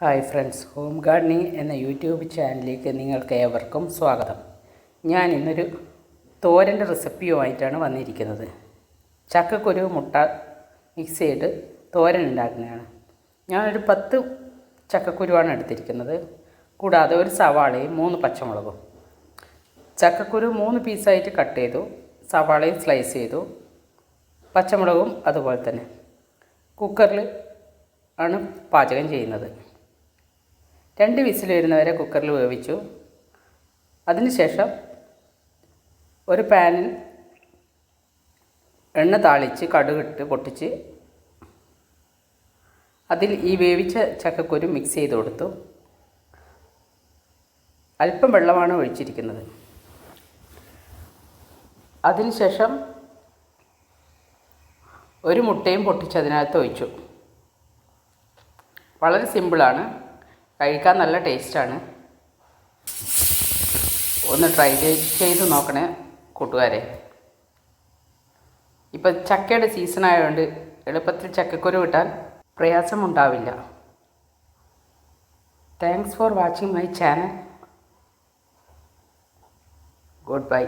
Hi friends home gardening എന്ന YouTube ചാനലിലേക്ക് നിങ്ങൾക്ക് ഏവർക്കും സ്വാഗതം. ഞാൻ ഇന്നൊരു തോരന്റെ റെസിപ്പിയുമായിട്ടാണ് വന്നിരിക്കുന്നത്. ചക്കക്കുരു മുട്ട മിക്സ് ചെയ്ത് തോരൻ ഉണ്ടാക്കുന്നതാണ്. ഞാനൊരു പത്ത് ചക്കക്കുരുവാണ് എടുത്തിരിക്കുന്നത്. കൂടാതെ ഒരു സവാളയും മൂന്ന് പച്ചമുളകും. ചക്കക്കുരു മൂന്ന് പീസായിട്ട് കട്ട് ചെയ്തു സവാളയും സ്ലൈസ് ചെയ്തു പച്ചമുളകും അതുപോലെ തന്നെ. കുക്കറിൽ ആണ് പാചകം ചെയ്യുന്നത്. രണ്ട് വിസിൽ വരുന്നവരെ കുക്കറിൽ വേവിച്ചു. അതിനുശേഷം ഒരു പാനിൽ എണ്ണ താളിച്ച് കടുകിട്ട് പൊട്ടിച്ച് അതിൽ ഈ വേവിച്ച ചക്കക്കുരു മിക്സ് ചെയ്ത് കൊടുത്തു. അല്പം വെള്ളമാണ് ഒഴിച്ചിരിക്കുന്നത്. അതിനുശേഷം ഒരു മുട്ടയും പൊട്ടിച്ച് അതിനകത്ത് ഒഴിച്ചു. വളരെ സിമ്പിളാണ് കഴിക്കാൻ നല്ല ടേസ്റ്റാണ്. ഒന്ന് ട്രൈ ചെയ്ത് നോക്കണേ കൂട്ടുകാരെ. ഇപ്പം ചക്കയുടെ സീസൺ ആയതുകൊണ്ട് എളുപ്പത്തിൽ ചക്കക്കുരു കിട്ടാൻ പ്രയാസമുണ്ടാവില്ല. Thanks for watching my channel good bye